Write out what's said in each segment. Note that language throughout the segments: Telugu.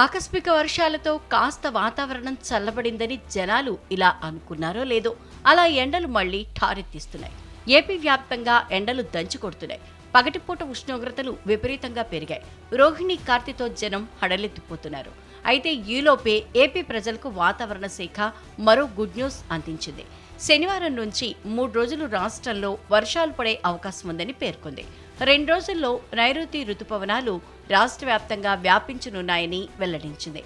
ఆకస్మిక వర్షాలతో కాస్త వాతావరణం చల్లబడిందని జనాలు ఇలా అనుకున్నారో లేదో అలా ఎండలు మళ్ళీ ఠారెత్తిస్తున్నాయి. ఏపీ వ్యాప్తంగా ఎండలు దంచి కొడుతున్నాయి. పగటిపూట ఉష్ణోగ్రతలు విపరీతంగా పెరిగాయి. రోహిణి కార్తితో జనం హడలెత్తిపోతున్నారు. అయితే ఈలోపే ఏపీ ప్రజలకు వాతావరణ శాఖ మరో గుడ్ న్యూస్ అందించింది. శనివారం నుంచి మూడు రోజులు రాష్ట్రంలో వర్షాలు పడే అవకాశం ఉందని పేర్కొంది. రెండు రోజుల్లో నైరుతి రుతుపవనాలు రాష్ట్ర వ్యాప్తంగా వ్యాపించనున్నాయని వెల్లడించింది.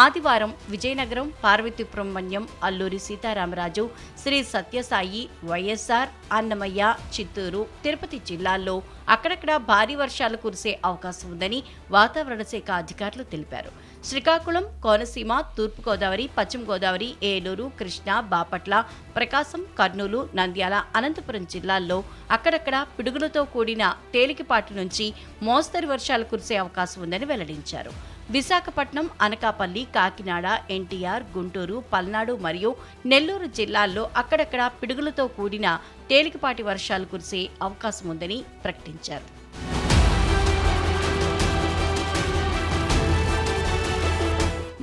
ఆదివారం విజయనగరం పార్వతీపురం మన్యం అల్లూరి సీతారామరాజు శ్రీ సత్యసాయి వైఎస్ఆర్ అన్నమయ్య చిత్తూరు తిరుపతి జిల్లాల్లో అక్కడక్కడ భారీ వర్షాలు కురిసే అవకాశం ఉందని వాతావరణ శాఖ అధికారులు తెలిపారు. శ్రీకాకుళం కోనసీమ తూర్పుగోదావరి పశ్చిమ గోదావరి ఏలూరు కృష్ణా బాపట్ల ప్రకాశం కర్నూలు నంద్యాల అనంతపురం జిల్లాల్లో అక్కడక్కడ పిడుగులతో కూడిన తేలికపాటి నుంచి మోస్తరు వర్షాలు కురిసే అవకాశం ఉందని వెల్లడించారు. విశాఖపట్నం అనకాపల్లి కాకినాడ ఎన్టీఆర్ గుంటూరు పల్నాడు మరియు నెల్లూరు జిల్లాల్లో అక్కడక్కడ పిడుగులతో కూడిన తేలికపాటి వర్షాలు కురిసే అవకాశం ఉందని ప్రకటించారు.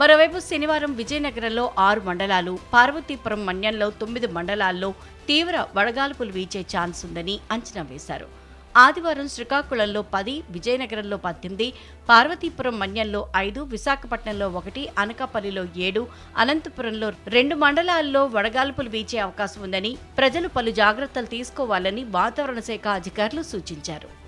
మరోవైపు శనివారం విజయనగరంలో ఆరు మండలాలు పార్వతీపురం మన్యంలో తొమ్మిది మండలాల్లో తీవ్ర వడగాల్పులు వీచే ఛాన్స్ ఉందని అంచనా వేశారు. ఆదివారం శ్రీకాకుళంలో పది విజయనగరంలో పద్దెనిమిది పార్వతీపురం మన్యంలో ఐదు విశాఖపట్నంలో ఒకటి అనకాపల్లిలో ఏడు అనంతపురంలో రెండు మండలాల్లో వడగాల్పులు వీచే అవకాశం ఉందని ప్రజలు పలు జాగ్రత్తలు తీసుకోవాలని వాతావరణ శాఖ అధికారులు సూచించారు.